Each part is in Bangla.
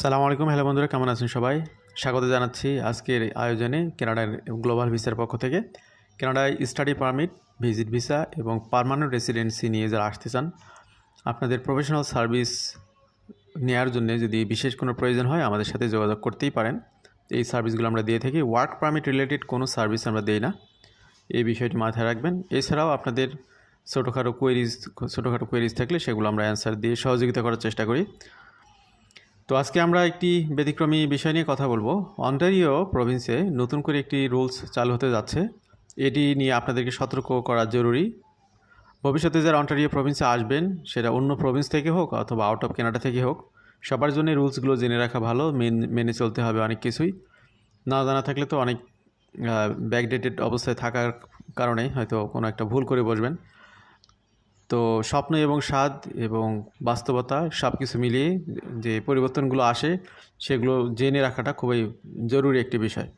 সালাম আলাইকুম, হ্যালো বন্ধুরা, কেমন আছেন সবাই? স্বাগত জানাচ্ছি আজকের আয়োজনে কানাডার গ্লোবাল ভিসার পক্ষ থেকে। কানাডায় স্টাডি পারমিট, ভিজিট ভিসা এবং পারমানেন্ট রেসিডেন্সি নিয়ে যারা আসতে চান, আপনাদের প্রফেশনাল সার্ভিস নেওয়ার জন্য যদি বিশেষ কোনো প্রয়োজন হয়, আমাদের সাথে যোগাযোগ করতেই পারেন। এই সার্ভিসগুলো আমরা দিয়ে থাকি। ওয়ার্ক পারমিট রিলেটেড কোনো সার্ভিস আমরা দিই না। এই বিষয়টি মাথায় রাখবেন। এছাড়াও আপনাদের ছোটোখাটো কোয়েরিজ ছোটোখাটো কোয়েরিজ থাকলে সেগুলো আমরা অ্যান্সার দিয়ে সহযোগিতা করার চেষ্টা করি। তো আজকে আমরা একটি ব্যতিক্রমী বিষয় নিয়ে কথা বলব। অন্টারিও প্রভিন্সে নতুন করে একটি রুলস চালু হতে যাচ্ছে। এটি নিয়ে আপনাদেরকে সতর্ক করা জরুরি। ভবিষ্যতে যারা অন্টারিও প্রভিন্সে আসবেন, সেটা অন্য প্রভিন্স থেকে হোক অথবা আউট অফ কেনাডা থেকে হোক, সবার জন্য রুলসগুলো জেনে রাখা ভালো, মেন, মেনে চলতে হবে অনেক কিছুই। না জানা থাকলে তো অনেক ব্যাকডেটেড অবস্থায় থাকার কারণে হয়তো কোনো একটা ভুল করে বসবেন। তো স্বপ্ন এবং স্বাদ এবং বাস্তবতা সব কিছু মিলিয়ে যে পরিবর্তনগুলো আসে, সেগুলো জেনে রাখাটা খুবই জরুরি একটি বিষয়।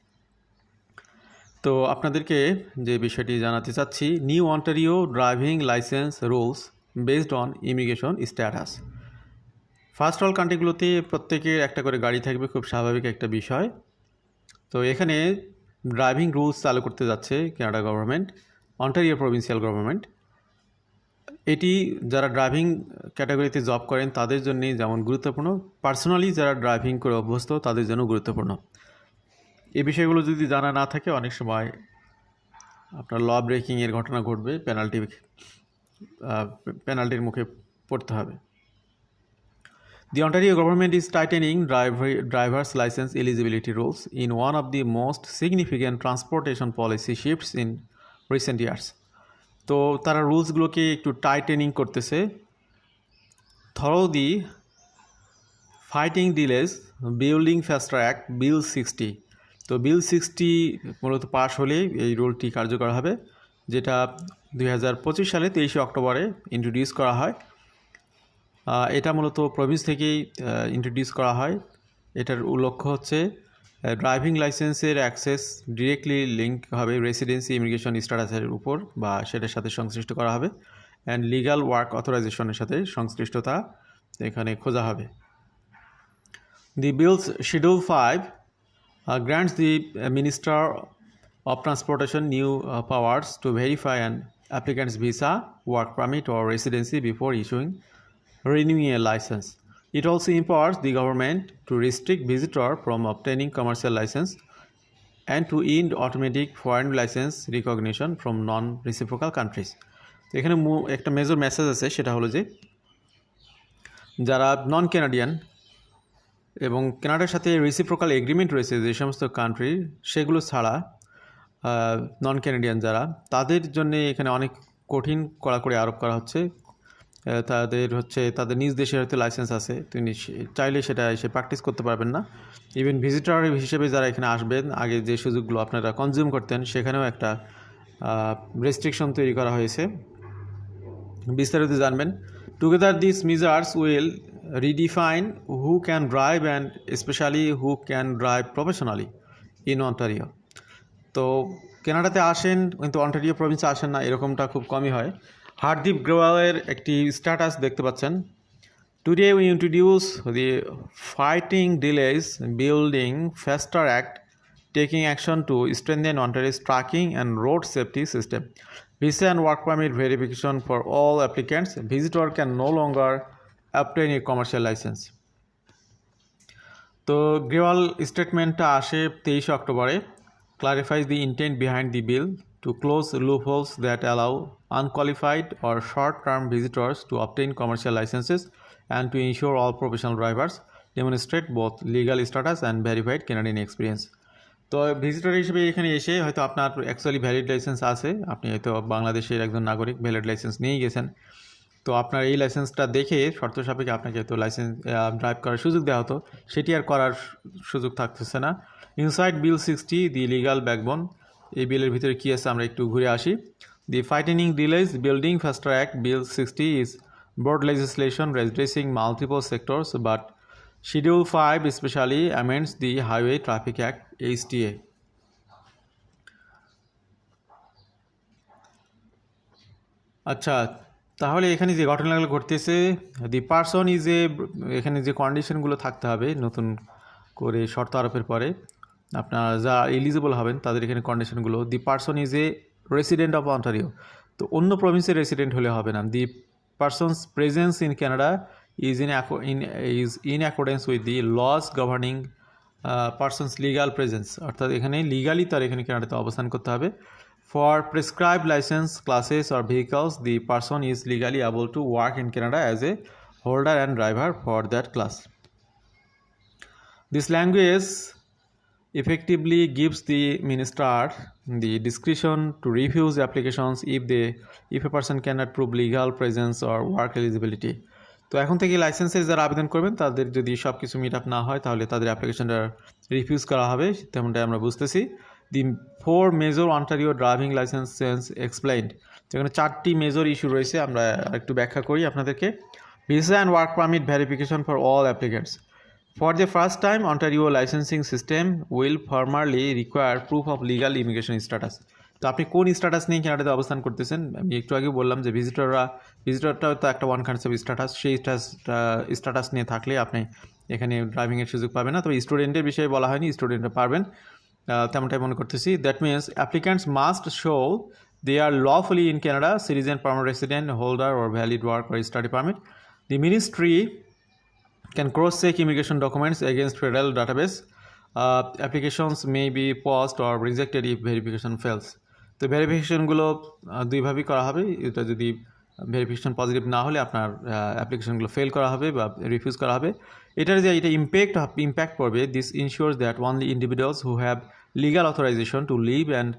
তো আপনাদেরকে যে বিষয়টি জানাতে চাচ্ছি, new Ontario driving licence rules based on immigration status. First all কান্ট্রিগুলোতে প্রত্যেকের একটা করে গাড়ি থাকবে, খুব স্বাভাবিক একটা বিষয়। তো এখানে ড্রাইভিং রুলস চালু করতে যাচ্ছে Canada government Ontario provincial government এটি যারা ড্রাইভিং ক্যাটাগরিতে জব করেন, তাদের জন্যে যেমন গুরুত্বপূর্ণ। পার্সোনালি যারা ড্রাইভিং করে অভ্যস্ত, তাদের জন্য গুরুত্বপূর্ণ। এই বিষয়গুলো যদি জানা না থাকে, অনেক সময় আপনার ল ব্রেকিংয়ের ঘটনা ঘটবে পেনাল্টি পেনাল্টির মুখে পড়তে হবে। The Ontario government is tightening driver drivers licence eligibility rules in one of the most significant transportation policy shifts in recent years তো তারা রুলসগুলোকে একটু টাইটেনিং করতেছে। Through the fighting delays building fast track bill sixty তো বিল সিক্সটি মূলত পাশ হলেই এই রুলটি কার্যকর হবে, যেটা দু হাজার পঁচিশ সালে তেইশে অক্টোবরে ইন্ট্রোডিউস করা হয়। এটা মূলত প্রভিন্স থেকেই ইন্ট্রোডিউস করা হয়। এটার লক্ষ্য হচ্ছে ড্রাইভিং লাইসেন্সের অ্যাক্সেস ডিরেক্টলি লিঙ্ক হবে রেসিডেন্সি ইমিগ্রেশন স্ট্যাটাসের উপর বা সেটার সাথে সংশ্লিষ্ট করা হবে অ্যান্ড লিগাল ওয়ার্ক অথরাইজেশনের সাথে সংশ্লিষ্টতা এখানে খোঁজা হবে। The bills schedule five grands the minister of transportation new powers to verify and applicants visa work permit O residency before issuing renew a licence It also empowers the government to restrict visitor from obtaining commercial license and to end automatic foreign license recognition from non-reciprocal countries. তো এখানে একটা মেজর মেসেজ আছে সেটা হলো যে যারা নন ক্যানাডিয়ান এবং কানাডার সাথে রেসিপ্রোকাল এগ্রিমেন্ট রয়েছে যে সমস্ত কান্ট্রি সেগুলো ছাড়া নন ক্যানাডিয়ান যারা তাদের জন্য এখানে অনেক কঠিন কড়াকড়ি আরোপ করা হচ্ছে তাদের হচ্ছে, তাদের নিজ দেশের হয়তো লাইসেন্স আছে। তিনি চাইলে সেটা এসে প্র্যাকটিস করতে পারবেন না। ইভেন ভিজিটর হিসেবে যারা এখানে আসবেন, আগে যে সুযোগগুলো আপনারা কনজিউম করতেন, সেখানেও একটা রেস্ট্রিকশন তৈরি করা হয়েছে। বিস্তারিত জানবেন। Together this measures will redefine who can drive and specially who can drive professionally in Ontario তো কেনাডাতে আসেন, কিন্তু অন্টারিও প্রভিন্সে আসেন না, এরকমটা খুব কমই হয়। হারদীপ গ্রেওয়ালের একটি স্ট্যাটাস দেখতে পাচ্ছেন। Today we introduce the fighting delays building faster act taking action to strengthen Ontario's trucking and road safety system visa and work permit verification for all applicants visitor can no longer obtain you commercial licence তো গ্রেওয়াল স্টেটমেন্টটা আসে তেইশে অক্টোবরে। Clarifies the intent behind the bill to close loopholes that allow unqualified or short-term visitors to obtain commercial licenses and to ensure all professional drivers demonstrate both legal status and verified Canadian experience. তো ভিজিটর হিসেবে এখানে এসে হয়তো আপনার অ্যাকচুয়ালি ভ্যালিড লাইসেন্স আছে আপনি হয়তো বাংলাদেশের একজন নাগরিক ভ্যালিড লাইসেন্স নিয়ে গেছেন তো আপনার এই লাইসেন্সটা দেখে শর্ত সাপেক্ষে আপনাকে তো লাইসেন্স ড্রাইভ করার সুযোগ দেওয়া হতো সেটি আর করার সুযোগ থাকতেছে না inside bill sixty the legal backbone এই বিলের ভিতরে কী আছে আমরা একটু ঘুরে আসি the fighting delays building faster act bill sixty is board legislation addressing multiple sectors, but Schedule 5 especially amends the Highway Traffic Act HTA. আচ্ছা তাহলে এখানে যে ঘটনাগুলো ঘটতেছে দি পার্সন ইজ এ এখানে যে কন্ডিশনগুলো থাকতে হবে নতুন করে শর্ত আরোপের পরে আপনার যা এলিজিবল হবেন, তাদের এখানে কন্ডিশনগুলো the person is a resident of Ontario তো অন্য প্রভিন্সের রেসিডেন্ট হলে হবে না। The person's presence in Canada is in in is in accordance with the laws governing person's legal presence অর্থাৎ এখানে লিগালি তার এখানে কানাডাতে অবস্থান করতে হবে। For prescribe licence classes or vehicles the person is legally able to work in Canada as a holder and driver for that class this language effectively gives the minister the discretion to refuse applications if they, if a person cannot prove legal presence or work eligibility. তো এখন থেকে লাইসেন্সের যারা আবেদন করবেন, তাদের যদি সব কিছু মিট আপ না হয়, তাহলে তাদের অ্যাপ্লিকেশনটা রিফিউজ করা হবে, তেমনটাই আমরা বুঝতেছি। The four major Ontario driving licence change explained যেখানে চারটি মেজর ইস্যু রয়েছে, আমরা একটু ব্যাখ্যা করি আপনাদেরকে। Visa and work permit verification for all applicants For the first time, Ontario licensing system will formally require proof of legal immigration status. তো আপনি কোন স্ট্যাটাস নিয়ে কানাডাতে অবস্থান করতেছেন? আমি একটু আগে বললাম যে ভিজিটররা ভিজিটরটাও তো একটা ওয়ান কাইন্ডস অফ স্ট্যাটাস সেই স্ট্যাটাস নিয়ে থাকলে আপনি এখানে ড্রাইভিংয়ের সুযোগ পাবেন না। তবে স্টুডেন্টের বিষয়ে বলা হয়নি স্টুডেন্টরা পারবেন। তেমনটাই মনে করতেছি। That means applicants must show they are lawfully in Canada citizen permanent resident holder or valid work or study permit the ministry can cross-check immigration documents against federal database. Uh, applications may be paused or rejected if verification fails. তো ভেরিফিকেশনগুলো দুইভাবেই করা হবে এটা যদি ভেরিফিকেশন পজিটিভ না হলে আপনার অ্যাপ্লিকেশনগুলো ফেল করা হবে বা রিফিউজ করা হবে এটার যে এটা ইম্প্যাক্ট ইম্প্যাক্ট পড়বে this ensures that only individuals who have legal authorization to live and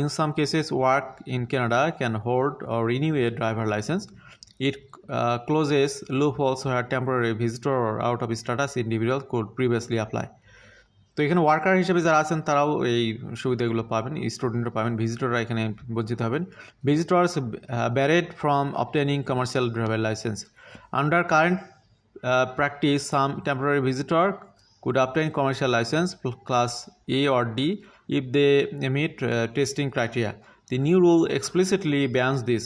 in some cases work in Canada can hold or renew a driver license. It uh, closes loop also had temporary. Visitor or out of status. Individual could previously apply. তো এখানে ওয়ার্কার হিসেবে যারা আছেন তারাও এই সুবিধাগুলো পাবেন স্টুডেন্টরা পাবেন ভিজিটররা এখানে বঞ্চিত হবেন। Visitors barred from obtaining commercial driver licence under current practice some temporary visitor could obtain commercial licence class A or D if they meet testing criteria The new rule explicitly bans this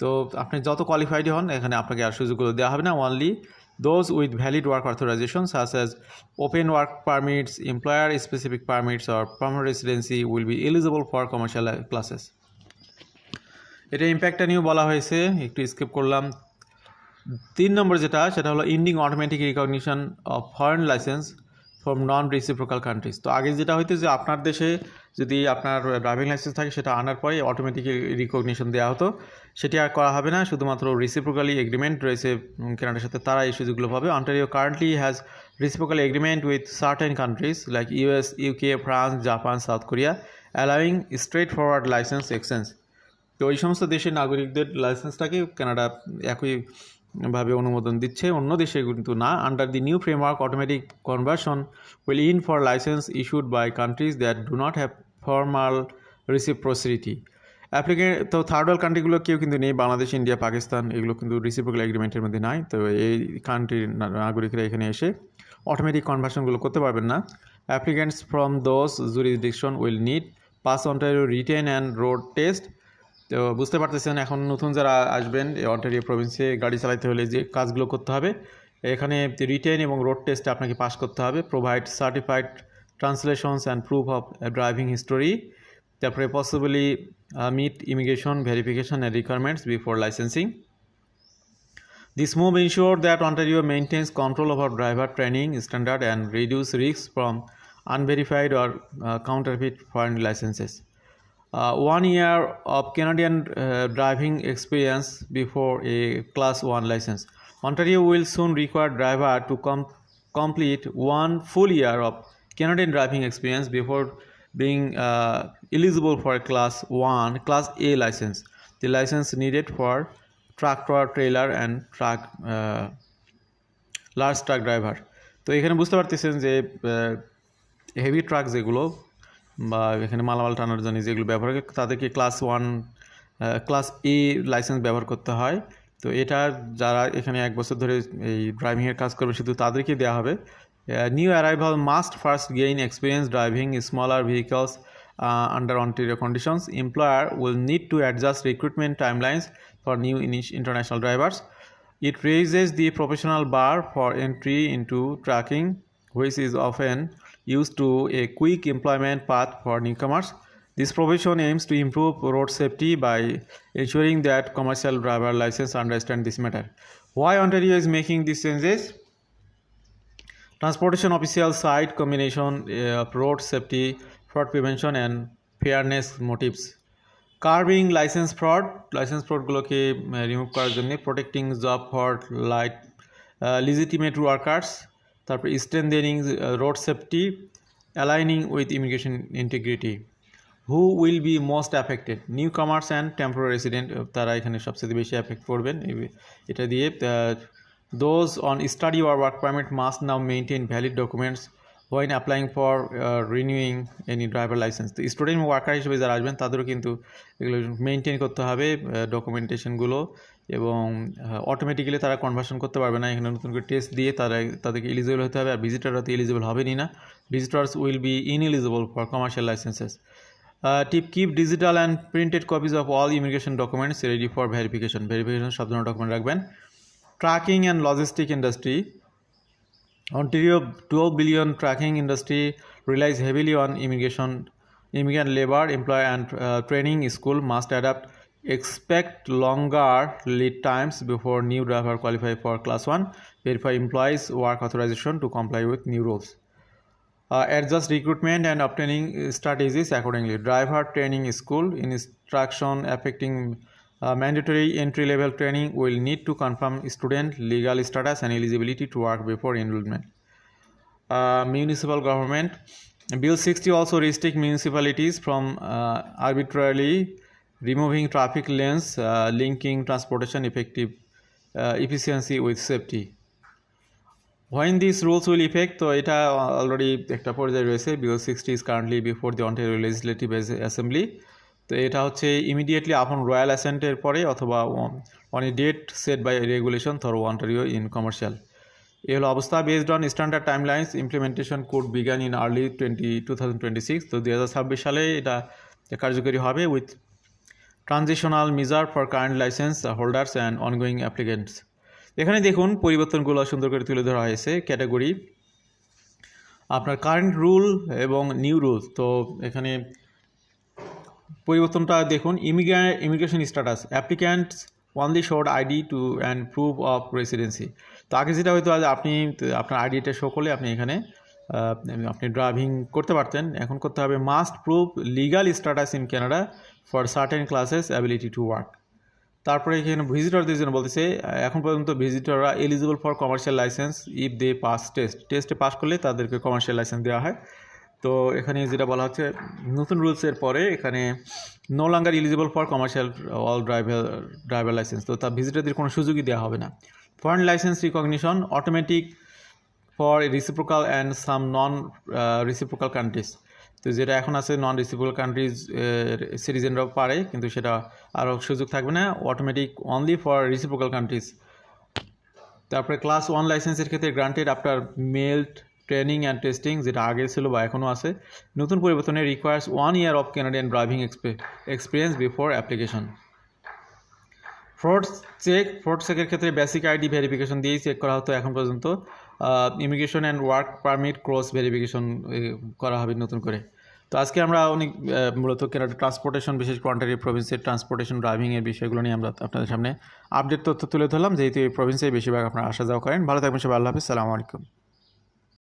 তো আপনি যত কোয়ালিফাইড হন, এখানে আপনাকে আর সুযোগগুলো দেওয়া হবে না only those with valid work authorization such as open work permits employer specific permits or permanent residency will be eligible for commercial classes এটা ইম্প্যাক্টটা নিয়েও বলা হয়েছে, একটু স্কিপ করলাম। তিন নম্বর যেটা, সেটা হলো ending automatic recognition of foreign licence from non reciprocal countries তো আগে যেটা হইতো যে আপনার দেশে যদি আপনার ড্রাইভিং লাইসেন্স থাকে, সেটা আনার পরে অটোমেটিক রিকগনিশন দেওয়া হতো। সেটি আর করা হবে না, শুধুমাত্র রিসিপ্রোকালি এগ্রিমেন্ট রয়েছে কেনাডার সাথে তারা এই সুযোগগুলো পাবে। Ontario currently has reciprocal agreement with certain countries like US UK France Japan South Korea allowing straightforward licence exchange তো ওই সমস্ত দেশের নাগরিকদের লাইসেন্সটাকে কানাডা একই ভাবে অনুমোদন দিচ্ছে। অন্য দেশে কিন্তু না under the new framework automatic conversion will in for licence issued by countries that do not have formal reciprocity applicant তো থার্ড ওয়ার্ল্ড কান্ট্রিগুলো কেউ কিন্তু নেই, বাংলাদেশ, ইন্ডিয়া, পাকিস্তান, এগুলো কিন্তু রিসিপ্রোকাল এগ্রিমেন্টের মধ্যে নাই। তো এই কান্ট্রির নাগরিকরা এখানে এসে অটোমেটিক কনভার্সনগুলো করতে পারবেন না। Applicants from those jurisdiction will need pass Ontario written and road test তো বুঝতে পারতেছেন এখন নতুন যারা আসবেন অন্টারিও প্রভিন্সে গাড়ি চালাতে হলে যে কাজগুলো করতে হবে এখানে রিটেন এবং রোড টেস্টে আপনাকে পাস করতে হবে provide certified translations and proof of driving history তারপরে possibly meet immigration verification and requirements before licensing This move ensure that Ontario maintains control over driver training standard and reduce risks from unverified or uh, counterfeit foreign licenses. Uh, one year of Canadian uh, driving experience before a Class 1 license. Ontario will soon require driver to com- complete one full year of Canadian driving experience before being uh, eligible for a Class 1, Class A license. The license needed for tractor, trailer and truck uh, large truck driver তো এখানে বুঝতে পারতেছেন যে হেভি ট্রাক যেগুলো বা এখানে মালামাল টানার জন্য যেগুলো ব্যবহার করে, তাদেরকে class one class A licence ব্যবহার করতে হয়। তো এটা যারা এখানে এক বছর ধরে এই ড্রাইভিংয়ের কাজ করবে, শুধু তাদেরকেই দেওয়া হবে। New arrival must first gain experience driving smaller vehicles under Ontario conditions employer will need to adjust recruitment timelines for new international drivers it raises the professional bar for entry into to trucking which is of an used to a quick employment path for newcomers. This provision aims to improve road safety by ensuring that commercial driver license understand this matter. Why Ontario is making these changes? Transportation official side combination uh, of road safety, fraud prevention and fairness motives. Curbing licence fraud licence ফ্রডগুলোকে remove করার জন্য protecting job for light legitimate workers তারপর strengthening road safety aligning with immigration integrity who will be most affected newcomers and temporary resident তারা এখানে সবচেয়ে বেশি অ্যাফেক্ট করবেন। এটা দিয়ে those on study or work permit must now maintain valid documents while applying for renewing any driver licence তো স্টুডেন্ট ওয়ার্কার হিসেবে যারা আসবেন, তাদেরও কিন্তু এগুলো মেনটেন করতে হবে ডকুমেন্টেশনগুলো এবং অটোমেটিক্যালি তারা কনভার্সন করতে পারবে না। এখানে নতুন করে টেস্ট দিয়ে তারা তাদেরকে এলিজিবল হতে হবে আর ভিজিটাররা তো এলিজিবল হবেনই না। Visitors will be ineligible for commercial licences tip keep digital and printed copies of all immigration documents ready for verification verification সব ধরনের ডকুমেন্ট রাখবেন। Trucking and logistic industry 12 billion tracking industry relies heavily on immigration, immigrant labor, employer and uh, training school must adapt. Expect longer lead times before new driver qualify for class one. Verify employees work authorization to comply with new rules. Uh, adjust recruitment and obtaining strategies accordingly. Driver training school instruction affecting uh, mandatory entry level training will need to confirm student legal status and eligibility to work before enrollment. Uh, municipal government bill 60 also restrict municipalities from uh, arbitrarily lanes uh, linking transportation effective uh, efficiency with safety. When these rules will effect তো এটা অলরেডি একটা পর্যায়ে রয়েছে bill sixty is currently before the Ontario legislative assembly তো এটা হচ্ছে ইমিডিয়েটলি আপন রয়্যাল অ্যাসেন্টের পরে অথবা on a date set by regulation for Ontario in commercial a হলো অবস্থা based on standard timelines implementation code began in early twenty two thousand twenty six তো দু হাজার ছাব্বিশ সালে এটা কার্যকরী হবে with transitional measure for current licence holders and ongoing applicants. এখানে দেখুন পরিবর্তনগুলো সুন্দর করে তুলে ধরা হয়েছে, ক্যাটাগরি। আপনার কারেন্ট রুল এবং নিউ রুলস, তো এখানে পরিবর্তনটা দেখুন, ইমিগ্রা, immigration status applicants only showed ID too and proof of residency. তো আগে যেটা হয়তো আপনি, আপনার আইডিটা শো করলে আপনি এখানে আপনি ড্রাইভিং করতে পারতেন। এখন করতে হবে must proof legal status in Canada for certain classes ability to work তারপরে এখানে ভিজিটরদের জন্য বলতেছে, এখন পর্যন্ত ভিজিটররা eligible for commercial licence if they pass test টেস্টে পাস করলে তাদেরকে কমার্শিয়াল লাইসেন্স দেওয়া হয়। তো এখানে যেটা বলা হচ্ছে, নতুন রুলসের পরে এখানে no longer eligible for commercial all driver driver licence তো তা ভিজিটরদের কোনো সুযোগই দেওয়া হবে না। Foreign licence recognition automatic for reciprocal and some non reciprocal countries তো যেটা এখন আছে নন রিসিপ্রোকাল কান্ট্রিজ সিটিজেনরাও পারে, কিন্তু সেটা আরও সুযোগ থাকবে না automatic only for reciprocal countries তারপরে ক্লাস ওয়ান লাইসেন্সের ক্ষেত্রে granted after MELT training and testing যেটা আগে ছিল বা এখনও আছে, নতুন পরিবর্তনে requires one year of Canadian driving experience before application fraud check, fraud চেকের ক্ষেত্রে বেসিক আইডি ভেরিফিকেশন দিয়েই চেক করা হতো এখন পর্যন্ত। Immigration and work permit cross verification করা হবে নতুন করে। তো আজকে আমরা অনেক মূলত কেনাডা ট্রান্সপোর্টেশন বিশেষ করে অন্টারিও প্রভিন্সের ট্রান্সপোর্টেশন ড্রাইভিংয়ের বিষয়গুলো নিয়ে আমরা আপনাদের সামনে আপডেট তথ্য তুলে ধরলাম। যেহেতু এই প্রভিন্সে বেশিরভাগ আপনারা আসা যাওয়া করেন। ভালো থাকবেন সবাই, আল্লাহ হাফিজ। সালামু আলাইকুম।